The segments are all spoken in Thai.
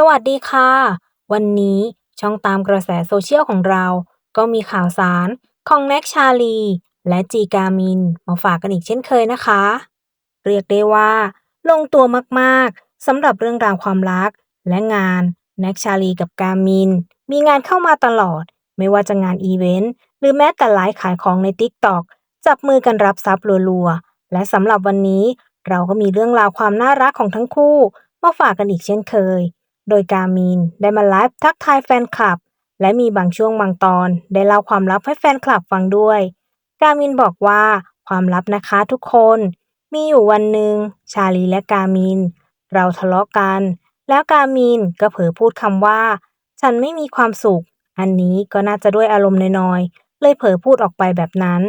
สวัสดีค่ะ วันนี้ช่องตามกระแสโซเชียลของเรา ก็มีข่าวสารของแน็กชาลี และจีกามิน มาฝากกันอีกเช่นเคยนะคะ เรียกได้ว่า ลงตัวมากๆสำหรับเรื่องราวความรัก และงานแน็กชาลีกับกามิน มีงานเข้ามาตลอด ไม่ว่าจะงานอีเวนต์หรือแม้แต่ไลฟ์ขายของใน TikTok จับมือกันรับทรัพย์รัวๆ และสำหรับวันนี้เราก็มีเรื่องราวความน่ารักของทั้งคู่ มาฝากกันอีกเช่นเคย โดยกามินได้มาไลฟ์ทักทายแฟนคลับ และมีบางช่วงบางตอน ได้เล่าความลับให้แฟนคลับฟังด้วย กามินบอกว่าความลับนะคะทุกคน มีอยู่วันหนึ่งชาลีและกามิน เราทะเลาะกัน แล้วกามินก็เผลอพูดคำว่า ฉันไม่มีความสุข อันนี้ก็น่าจะด้วยอารมณ์น้อยๆเลยเผลอพูดออกไปแบบนั้น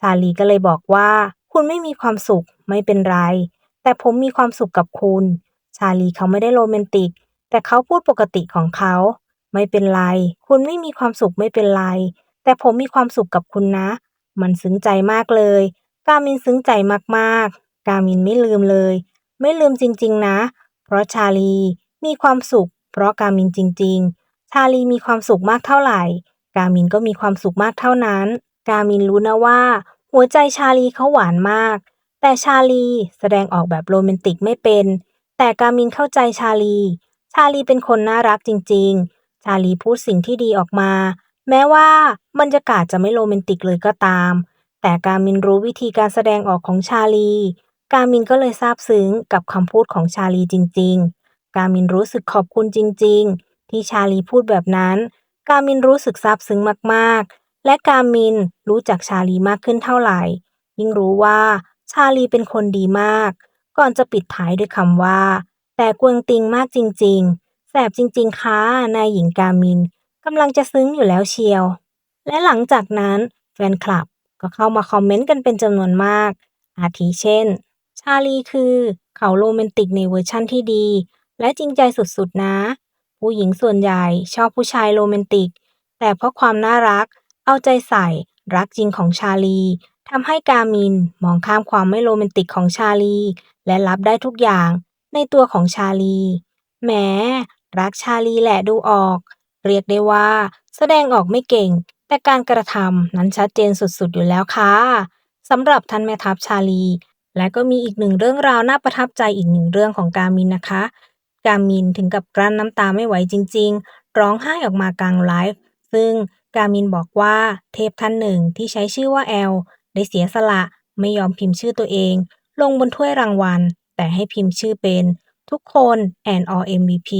ชาลีก็เลยบอกว่า คุณไม่มีความสุขไม่เป็นไร แต่ผมมีความสุขกับคุณ ชาลีเขาไม่ได้โรแมนติก แต่เขาพูดปกติของเขา ไม่เป็นไร คุณไม่มีความสุขไม่เป็นไร แต่ผมมีความสุขกับคุณนะ มันซึ้งใจมากเลย กามินซึ้งใจมากๆ กามินไม่ลืมเลย ไม่ลืมจริง ๆ นะ เพราะชาลีมีความสุข เพราะกามินจริง ๆ ชาลีมีความสุขมากเท่าไหร่ กามินก็มีความสุขมากเท่านั้น กามินรู้นะว่า หัวใจชาลีเขาหวานมาก แต่ชาลีแสดงออกแบบโรแมนติกไม่เป็น แต่กามินเข้าใจชาลี ชาลีเป็นคนน่ารักจริง ๆ ชาลีพูดสิ่งที่ดีออกมา แม้ว่าบรรยากาศจะไม่โรแมนติกเลยก็ตาม แต่การมินรู้วิธีการแสดงออกของชาลี การมินก็เลยซาบซึ้งกับคำพูดของชาลีจริง ๆ การมินรู้สึกขอบคุณจริง ๆ ที่ชาลีพูดแบบนั้น การมินรู้สึกซาบซึ้งมากๆ และการมินรู้จักชาลีมากขึ้นเท่าไหร่ ยิ่งรู้ว่าชาลีเป็นคนดีมาก ก่อนจะปิดท้ายด้วยคำว่า แต่กวงติงมากจริงๆ แสบจริงๆค่ะนายหญิงกามินกำลังจะซึ้งอยู่แล้วเชียว และหลังจากนั้นแฟนคลับก็เข้ามาคอมเมนต์กันเป็นจำนวนมาก อาทิเช่น ชาลีคือเขาโรแมนติกในเวอร์ชั่นที่ดี และจริงใจสุดๆนะ ผู้หญิงส่วนใหญ่ชอบผู้ชายโรแมนติก แต่เพราะความน่ารัก เอาใจใส่รักจริงของชาลีทำให้กามินมองข้ามความไม่โรแมนติกของชาลี และรับได้ทุกอย่าง ในตัวของชาลี แหม รักชาลีแหละดูออก เรียกได้ว่า แสดงออกไม่เก่ง แต่การกระทำนั้นชัดเจนสุดๆอยู่แล้วค่ะสำหรับท่านแม่ทัพชาลี และก็มีอีกหนึ่งเรื่องราวน่าประทับใจอีกหนึ่งเรื่องของกามินนะคะ กามินถึงกับกลั้นน้ำตาไม่ไหวจริง ๆ ร้องไห้ออกมากลางไลฟ์ซึ่งกามินบอกว่าเทพท่านหนึ่งที่ใช้ชื่อว่าแอล ได้เสียสละไม่ยอมพิมพ์ชื่อตัวเอง ลงบนถ้วยรางวัล แต่ให้พิมพ์ชื่อเป็นทุกคน and all MVP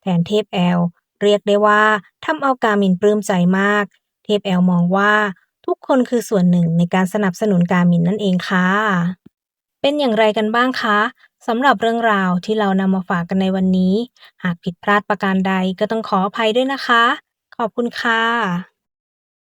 แทนเทพแอล เรียกได้ว่าทำเอากามินปลื้มใจมาก เทพแอลมองว่าทุกคนคือส่วนหนึ่งในการสนับสนุนกามินนั่นเองค่ะ เป็นอย่างไรกันบ้างคะสำหรับเรื่องราวที่เรานำมาฝากกันในวันนี้ หากผิดพลาดประการใดก็ต้องขออภัยด้วยนะคะ ขอบคุณค่ะ